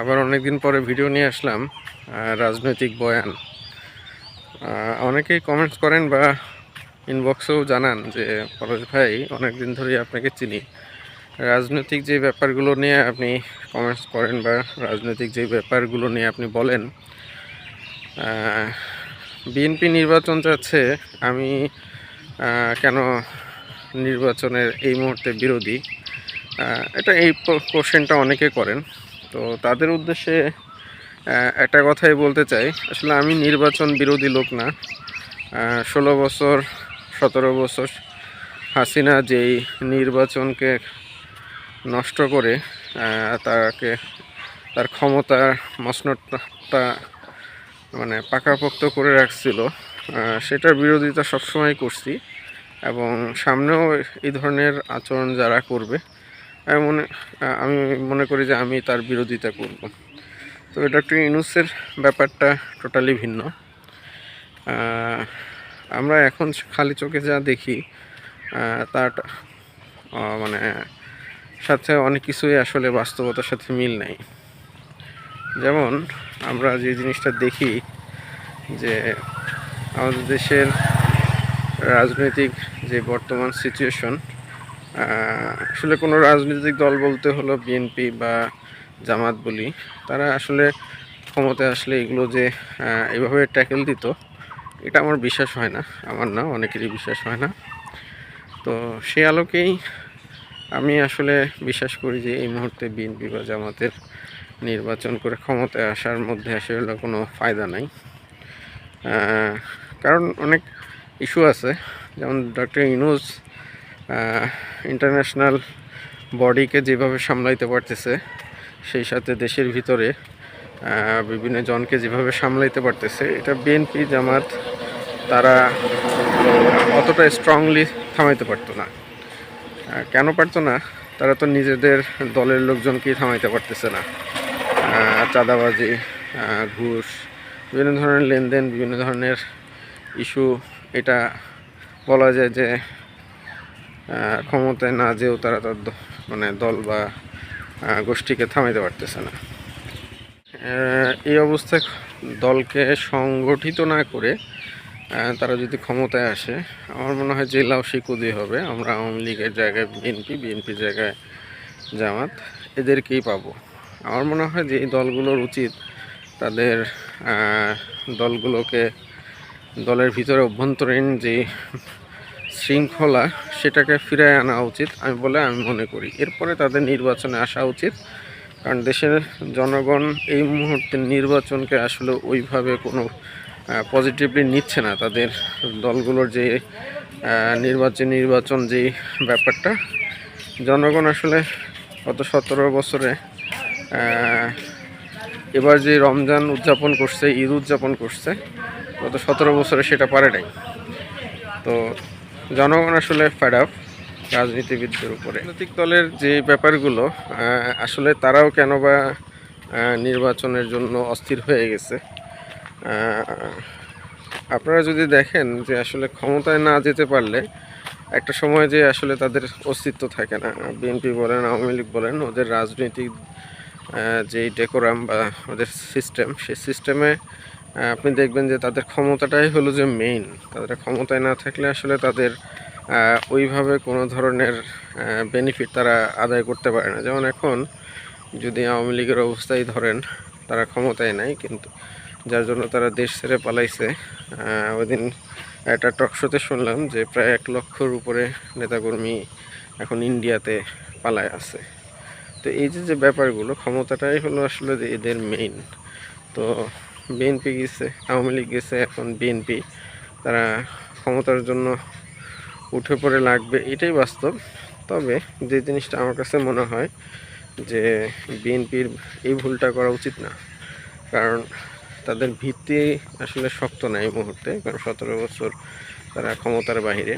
আবার অনেকদিন পরে ভিডিও নিয়ে আসলাম রাজনৈতিক বয়ান। অনেকেই কমেন্টস করেন বা ইনবক্সেও জানান যে, পরশ ভাই, অনেকদিন ধরেই আপনাকে চিনি। রাজনৈতিক যে ব্যাপারগুলো নিয়ে আপনি কমেন্টস করেন বা রাজনৈতিক যে ব্যাপারগুলো নিয়ে আপনি বলেন বিএনপি নির্বাচন চাচ্ছে আমি কেন নির্বাচনের এই মুহূর্তে বিরোধী? এটা এই কোশ্চেনটা অনেকে করেন। তো তাদের উদ্দেশ্যে একটা কথাই বলতে চাই। আসলে আমি নির্বাচন বিরোধী লোক না। ষোলো বছর, সতেরো বছর হাসিনা যেই নির্বাচনকে নষ্ট করে তাকে, তার ক্ষমতা মসনদটা মানে পাকাপোক্ত করে রাখছিল সেটার বিরোধিতা সবসময় করছি এবং সামনেও এই ধরনের আচরণ যারা করবে আমি মনে আমি মনে করি যে আমি তার বিরোধিতা করব। তো ডক্টর ইনুসের ব্যাপারটা টোটালি ভিন্ন। আমরা এখন খালি চোখে যা দেখি তার মানে সাথে অনেক কিছুই আসলে বাস্তবতার সাথে মিল নাই। যেমন, আমরা যে জিনিসটা দেখি যে আমাদের দেশের রাজনৈতিক যে বর্তমান সিচুয়েশন আসলে কোনো রাজনৈতিক দল বলতে হলো বিএনপি বা জামাত বলি। তারা আসলে ক্ষমতায় আসলে এগুলো যে এভাবে ট্যাকেল দিত, এটা আমার বিশ্বাস হয় না। আমার না, অনেকেরই বিশ্বাস হয় না। তো সে আলোকেই আমি আসলে বিশ্বাস করি যে এই মুহূর্তে বিএনপি বা জামাতের নির্বাচন করে ক্ষমতায় আসার মধ্যে আসলে কোনো ফায়দা নাই। কারণ অনেক ইস্যু আছে। যেমন ডক্টর ইনুজ ইন্টারন্যাশনাল বডিকে যেভাবে সামলাইতে পারতেছে, সেই সাথে দেশের ভিতরে বিভিন্ন জনকে যেভাবে সামলাইতে পারতেছে, এটা বিএনপি জামাত, তারা অতটা স্ট্রংলি থামাইতে পারতো না। কেন পারতো না? তারা তো নিজেদের দলের লোকজনকেই থামাইতে পারতেছে না। চাঁদাবাজি ঘুষ, বিভিন্ন ধরনের লেনদেন, বিভিন্ন ধরনের ইস্যু এটা বলা যায় যে ক্ষমতায় না যেও তারা তার মানে দল বা গোষ্ঠীকে থামাইতে পারতেছে না। এই অবস্থায় দলকে সংগঠিত না করে তারা যদি ক্ষমতায় আসে, আমার মনে হয় জেলাও শিকুদি হবে। আমরা আওয়ামী লীগের জায়গায় বিএনপি বিএনপির জায়গায় জামাত, এদেরকেই পাবো। আমার মনে হয় যে এই দলগুলোর উচিত তাদের দলগুলোকে দলের ভিতরে অভ্যন্তরীণ যে শৃঙ্খলা সেটাকে ফিরিয়ে আনা উচিত, আমি বলে আমি মনে করি। এরপরে তাদের নির্বাচনে আসা উচিত, কারণ দেশের জনগণ এই মুহূর্তে নির্বাচনকে আসলে ওইভাবে কোনো পজিটিভলি নিচ্ছে না। তাদের দলগুলোর যে নির্বাচন নির্বাচন যে ব্যাপারটা, জনগণ আসলে গত সতেরো বছরে এবার যে রমজান উদযাপন করছে, ঈদ উদযাপন করছে, গত সতেরো বছরে সেটা পারে নাই। তো জনগণ আসলে ফেড আপ রাজনীতিবিদদের উপরে। রাজনৈতিক দলের যে ব্যাপারগুলো আসলে তারাও কেন বা নির্বাচনের জন্য অস্থির হয়ে গেছে। আপনারা যদি দেখেন যে আসলে ক্ষমতায় না যেতে পারলে একটা সময় যে আসলে তাদের অস্তিত্ব থাকে না। বিএনপি বলেন, আওয়ামী লীগ বলেন, ওদের রাজনৈতিক যেই ডেকোরাম বা ওদের সিস্টেম সেই সিস্টেমে আপনি দেখবেন যে তাদের ক্ষমতাটাই হলো যে মেইন তাদের ক্ষমতায় না থাকলে আসলে তাদের ওইভাবে কোনো ধরনের বেনিফিট তারা আদায় করতে পারে না। যেমন এখন যদি আওয়ামী লীগের অবস্থায় ধরেন, তারা ক্ষমতায় নাই, কিন্তু যার জন্য তারা দেশ ছেড়ে পালাইছে ওই দিন একটা টকশোতে শুনলাম যে প্রায় এক লক্ষর উপরে নেতাকর্মী এখন ইন্ডিয়াতে পালায় আছে। তো এই যে যে ব্যাপারগুলো, ক্ষমতাটাই হলো আসলে এদের মেইন তো বিএনপি গেছে, আওয়ামী লীগ গেছে, এখন বিএনপি। তারা ক্ষমতার জন্য উঠে পড়ে লাগবে, এটাই বাস্তব। তবে যে জিনিসটা আমার কাছে মনে হয় যে বিএনপির এই ভুলটা করা উচিত না। কারণ তাদের ভিত্তি আসলে শক্ত না এই মুহূর্তে, কারণ সতেরো বছর তারা ক্ষমতার বাইরে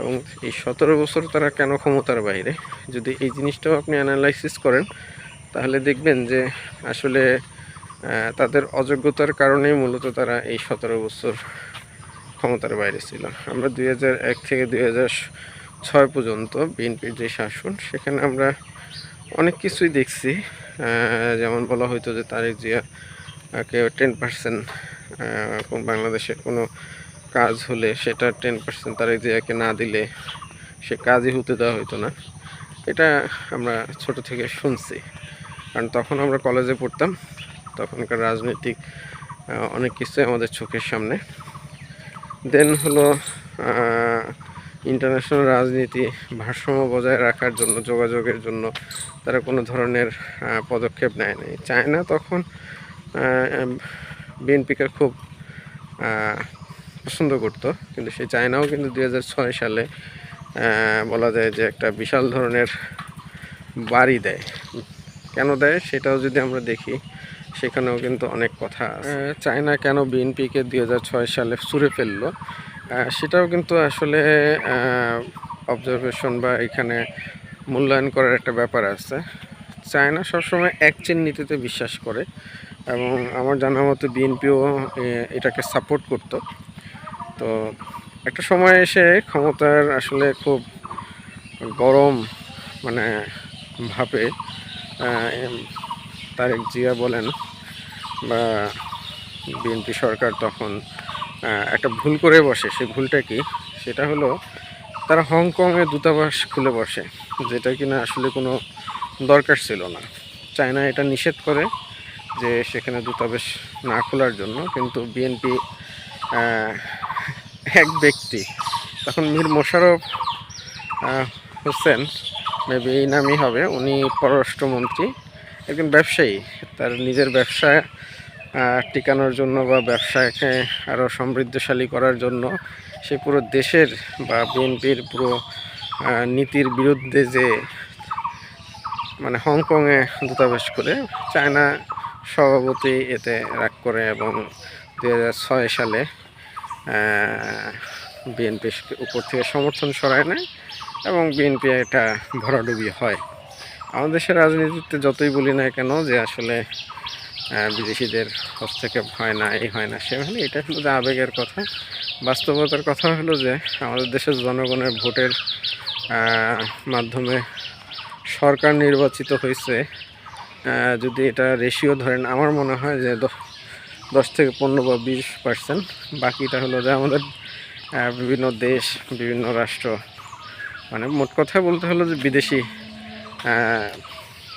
এবং এই সতেরো বছর তারা কেন ক্ষমতার বাইরে যদি এই জিনিসটাও আপনি অ্যানালাইসিস করেন, তাহলে দেখবেন যে আসলে তাদের অযোগ্যতার কারণেই মূলত তারা এই সতেরো বছর ক্ষমতার বাইরে ছিল। আমরা দুই হাজার এক থেকে দুই ছয় পর্যন্ত বিএনপির যে শাসন, সেখানে আমরা অনেক কিছুই দেখছি। যেমন বলা হয়তো যে তারেক জিয়া কে টেন পার্সেন্ট বাংলাদেশের কোনো কাজ হলে সেটা টেন পার্সেন্ট তারেক জিয়াকে না দিলে সে কাজই হতে দেওয়া হতো না। এটা আমরা ছোট থেকে শুনছি। কারণ তখন আমরা কলেজে পড়তাম। তখনকার রাজনৈতিক অনেক কিছুই আমাদের চোখের সামনে। দেন হলো ইন্টারন্যাশনাল রাজনীতি, ভারসাম্য বজায় রাখার জন্য, যোগাযোগের জন্য তারা কোনো ধরনের পদক্ষেপ নেয় নাই। চায়না তখন বিএনপিকে খুব পছন্দ করতো, কিন্তু সেই চায়নাও কিন্তু দুই সালে বলা যায় যে একটা বিশাল ধরনের বাড়ি দেয়। কেন দেয়? সেটাও যদি আমরা দেখি সেখানেও কিন্তু অনেক কথা আছে। চায়না কেন বিএনপিকে দু হাজার ছয় সালে ছুঁড়ে ফেলল? সেটাও কিন্তু আসলে অবজারভেশন বা এখানে মূল্যায়ন করার একটা ব্যাপার আছে। চায়না সবসময় একচেন নীতিতে বিশ্বাস করে এবং আমার জানা মতো বিএনপিও এটাকে সাপোর্ট করতো। তো একটা সময় এসে ক্ষমতার আসলে খুব গরম মানে ভাবে তারেক জিয়া বলেন বা বিএনপি সরকার তখন একটা ভুল করে বসে। সেই ভুলটা কি? সেটা হলো তারা হংকংয়ে দূতাবাস খুলে বসে যেটা কিনা আসলে কোনো দরকার ছিল না। চায়না এটা নিষেধ করে যে সেখানে দূতাবাস না খোলার জন্য কিন্তু বিএনপি এক ব্যক্তি। তখন মীর মোশাররফ আহ, হোসেন মেবি এই নামই হবে উনি পররাষ্ট্রমন্ত্রী। একজন ব্যবসায়ী, তার নিজের ব্যবসা টিকানোর জন্য বা ব্যবসাকে আরও সমৃদ্ধশালী করার জন্য সে পুরো দেশের বা বিএনপির পুরো নীতির বিরুদ্ধে যে মানে হংকংয়ে দূতাবাস করে চায়না সভাপতি এতে রাগ করে এবং দু সালে বিএনপির উপর থেকে সমর্থন সরায় নেয় এবং বিএনপি এটা ভরাডুবি হয়। আমাদের দেশের রাজনীতিতে যতই বলি না কেন যে আসলে বিদেশিদের হস্তক্ষেপ হয় না, এই হয় না, সে হলে এটা হলো যে আবেগের কথা। বাস্তবতার কথা হলো যে আমাদের দেশের জনগণের ভোটের মাধ্যমে সরকার নির্বাচিত হয়েছে। যদি এটা রেশিও ধরেন, আমার মনে হয় যে দশ থেকে পনেরো বা বিশ পার্সেন্ট বাকিটা হলো যে আমাদের বিভিন্ন দেশ, বিভিন্ন রাষ্ট্র। মানে মোট কথা বলতে হলো যে বিদেশি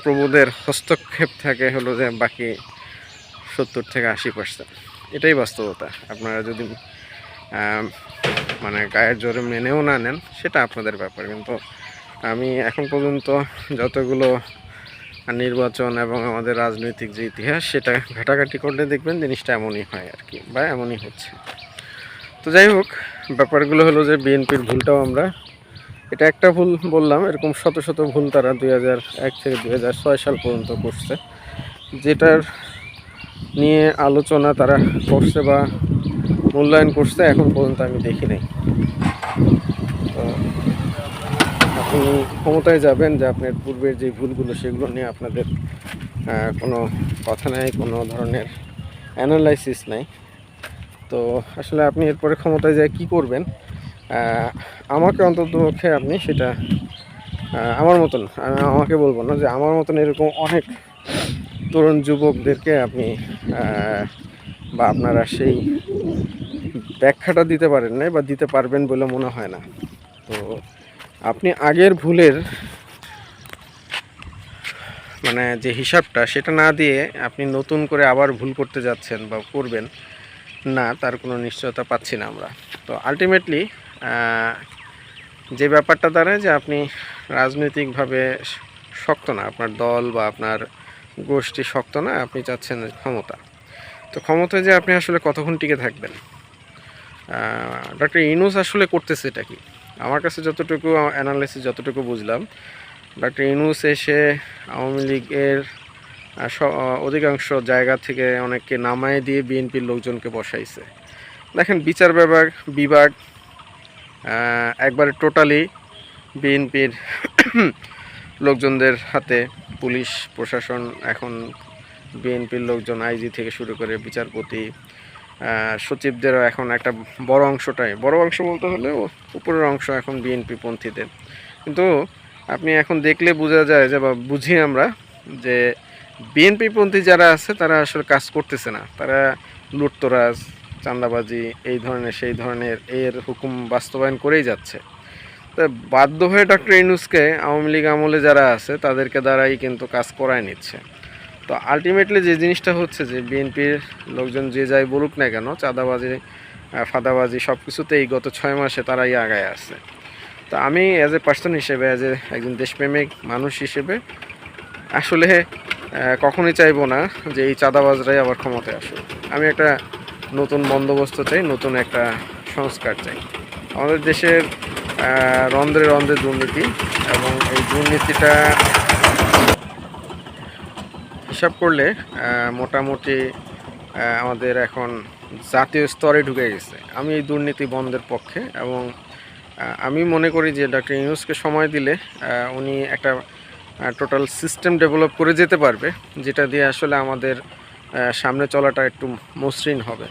প্রভুদের হস্তক্ষেপ থাকে হলো যে বাকি সত্তর থেকে আশি পার্সেন্ট এটাই বাস্তবতা। আপনারা যদি মানে গায়ের জোরে মেনেও না নেন, সেটা আপনাদের ব্যাপার। কিন্তু আমি এখন পর্যন্ত যতগুলো নির্বাচন এবং আমাদের রাজনৈতিক যে ইতিহাস, সেটা ঘাটাঘাটি করলে দেখবেন জিনিসটা এমনই হয় আর কি, বা এমনই হচ্ছে। তো যাই হোক, ব্যাপারগুলো হলো যে বিএনপির ভুলটাও আমরা এটা একটা ভুল বললাম, এরকম শত শত ভুল তারা দুই এক থেকে দুই হাজার ছয় সাল পর্যন্ত করছে। যেটার নিয়ে আলোচনা তারা করছে বা মূল্যায়ন করছে এখন পর্যন্ত আমি দেখি নাই। আপনি ক্ষমতায় যাবেন যে আপনার পূর্বের যে ভুলগুলো সেগুলো নিয়ে আপনাদের কোনো কথা নাই, কোনো ধরনের অ্যানালাইসিস নাই। তো আসলে আপনি এরপরে ক্ষমতায় যায় কী করবেন? আমাকে অন্ততপক্ষে আপনি সেটা আমার মতন, আমি আমাকে বলব না যে আমার মতন এরকম অনেক তরুণ যুবকদেরকে আপনি বা আপনারা সেই ব্যাখ্যাটা দিতে পারেন নাই বা দিতে পারবেন বলে মনে হয় না। তো আপনি আগের ভুলের মানে যে হিসাবটা সেটা না দিয়ে আপনি নতুন করে আবার ভুল করতে যাচ্ছেন বা করবেন, না, তার কোনো নিশ্চয়তা পাচ্ছি না আমরা। তো আলটিমেটলি যে ব্যাপারটা দাঁড়ায় যে আপনি রাজনৈতিকভাবে শক্ত না, আপনার দল বা আপনার গোষ্ঠী শক্ত না, আপনি চাচ্ছেন ক্ষমতা। তো ক্ষমতায় যে আপনি আসলে কতক্ষণ টিকে থাকবেন? ডক্টর ইনুস আসলে করতেছে এটা কি? আমার কাছে যতটুকু অ্যানালাইসিস যতটুকু বুঝলাম ডক্টর ইনুস এসে আওয়ামী লীগের অধিকাংশ জায়গা থেকে অনেককে নামায় দিয়ে বিএনপির লোকজনকে বসাইছে। দেখেন বিচার বিভাগ বিভাগ একবারে টোটালি বিএনপির লোকজনদের হাতে পুলিশ, প্রশাসন, এখন বিএনপির লোকজন, আইজি থেকে শুরু করে বিচারপতি সচিবদেরও এখন একটা বড় অংশটাই। বড় অংশ বলতে হলে উপরের অংশ এখন বিএনপি পন্থীদের। কিন্তু আপনি এখন দেখলে বোঝা যায় যে বা বুঝি আমরা যে বিএনপিপন্থী যারা আছে, তারা আসলে কাজ করতেছে না। তারা লুটতরাজ চাঁদাবাজি, এই ধরনের, সেই ধরনের এর হুকুম বাস্তবায়ন করেই যাচ্ছে। তো বাধ্য হয়ে ডক্টর ইনুসকে আওয়ামী লীগ আমলে যারা আছে, তাদেরকে দ্বারাই কিন্তু কাজ করায় নিচ্ছে। তো আলটিমেটলি যে জিনিসটা হচ্ছে যে, বিএনপির লোকজন যে যাই বলুক না কেন, চাঁদাবাজি ফাঁদাবাজি সব কিছুতে এই গত ছয় মাসে তারাই আগায় আছে। তো আমি অ্যাজ এ পার্সন হিসেবে অ্যাজ এ একজন দেশপ্রেমিক মানুষ হিসেবে, আসলে কখনোই চাইব না যে এই চাঁদাবাজরাই আবার ক্ষমতায় আসুক। আমি একটা নতুন বন্দোবস্ত চাই নতুন একটা সংস্কার চাই। আমাদের দেশের রন্ধ্রে রন্ধ্রে দুর্নীতি এবং এই দুর্নীতিটা হিসাব করলে মোটামুটি আমাদের এখন জাতীয় স্তরে ঢুকে গেছে। আমি এই দুর্নীতি বন্ধের পক্ষে এবং আমি মনে করি যে ডক্টর ইউনুসকে সময় দিলে উনি একটা টোটাল সিস্টেম ডেভেলপ করে যেতে পারবে, যেটা দিয়ে আসলে আমাদের সামনে চলাটা একটু মসৃণ হবে।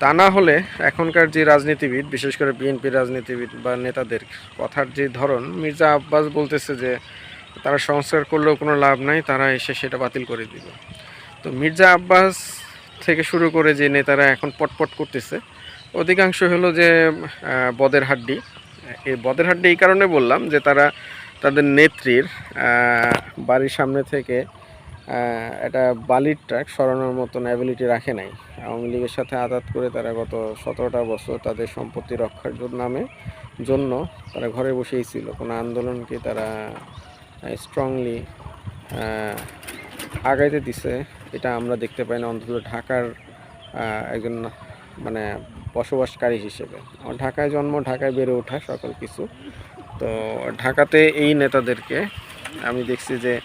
তা না হলে এখনকার যে রাজনীতিবিদ, বিশেষ করে বিএনপি রাজনীতিবিদ বা নেতাদের কথার যে ধরন, মির্জা আব্বাস বলতেছে যে তারা সংস্কার করলেও কোনো লাভ নাই, তারা এসে সেটা বাতিল করে দিবে তো মির্জা আব্বাস থেকে শুরু করে যে নেতারা এখন পটপট করতেছে, অধিকাংশ হলো যে বদের হাড্ডি। এই বদের হাড্ডি এই কারণে বললাম যে তারা তাদের নেত্রীর বাড়ির সামনে থেকে একটা বালির ট্রাক সরানোর মতন অ্যাবিলিটি রাখে নাই। আওয়ামী লীগের সাথে আঘাত করে তারা গত সতেরোটা বছর তাদের সম্পত্তি রক্ষার নামে জন্য তারা ঘরে বসেই ছিল। কোনো আন্দোলনকে তারা স্ট্রংলি আগাইতে দিছে। এটা আমরা দেখতে পাই না। অন্তত ঢাকার একজন মানে বসবাসকারী হিসেবে। ঢাকায় জন্ম, ঢাকায় বেড়ে ওঠা সকল কিছু। তো ঢাকাতে এই নেতাদেরকে আমি দেখছি যে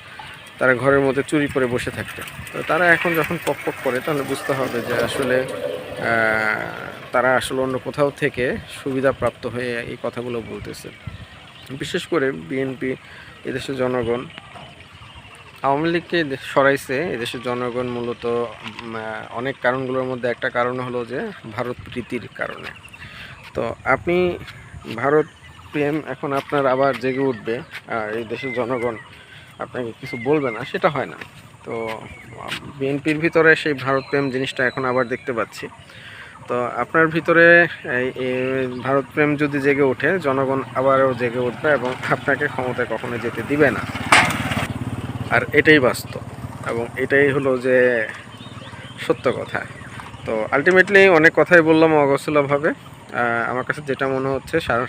তারা ঘরের মধ্যে চুরি করে বসে থাকতে। তো তারা এখন যখন পক পক করে, তাহলে বুঝতে হবে যে আসলে তারা আসলে অন্য কোথাও থেকে সুবিধাপ্রাপ্ত হয়ে এই কথাগুলো বলতেছে। বিশেষ করে বিএনপি এদেশের জনগণ, আওয়ামী লীগকে সরাইছে এদেশের জনগণ মূলত অনেক কারণগুলোর মধ্যে একটা কারণ হলো যে ভারত প্রীতির কারণে। তো আপনি, ভারত প্রেম এখন আপনার আবার জেগে উঠবে আর এই দেশের জনগণ। আপনাকে কিছু বলবে না, সেটা হয় না। তো বিএনপির ভিতরে সেই ভারত প্রেম জিনিসটা এখন আবার দেখতে পাচ্ছি। তো আপনার ভিতরে এই এই ভারত প্রেম যদি জেগে ওঠে, জনগণ আবারও জেগে উঠবে এবং আপনাকে ক্ষমতায় কখনো যেতে দিবে না। আর এটাই বাস্তব এবং এটাই হলো যে সত্য কথা। তো আলটিমেটলি অনেক কথাই বললাম অগোছলভাবে। আমার কাছে যেটা মনে হচ্ছে, সার,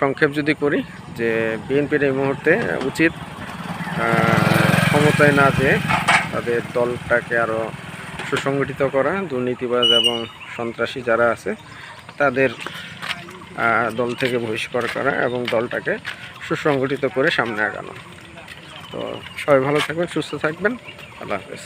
সংক্ষেপ যদি করি, যে বিএনপির এই মুহূর্তে উচিত ক্ষমতায় না যেয়ে তাদের দলটাকে আরও সুসংগঠিত করা, দুর্নীতিবাজ এবং সন্ত্রাসী যারা আছে, তাদের দল থেকে বহিষ্কার করা এবং দলটাকে সুসংগঠিত করে সামনে আগানো। তো সবাই ভালো থাকবেন, সুস্থ থাকবেন। আল্লাহ হাফেজ।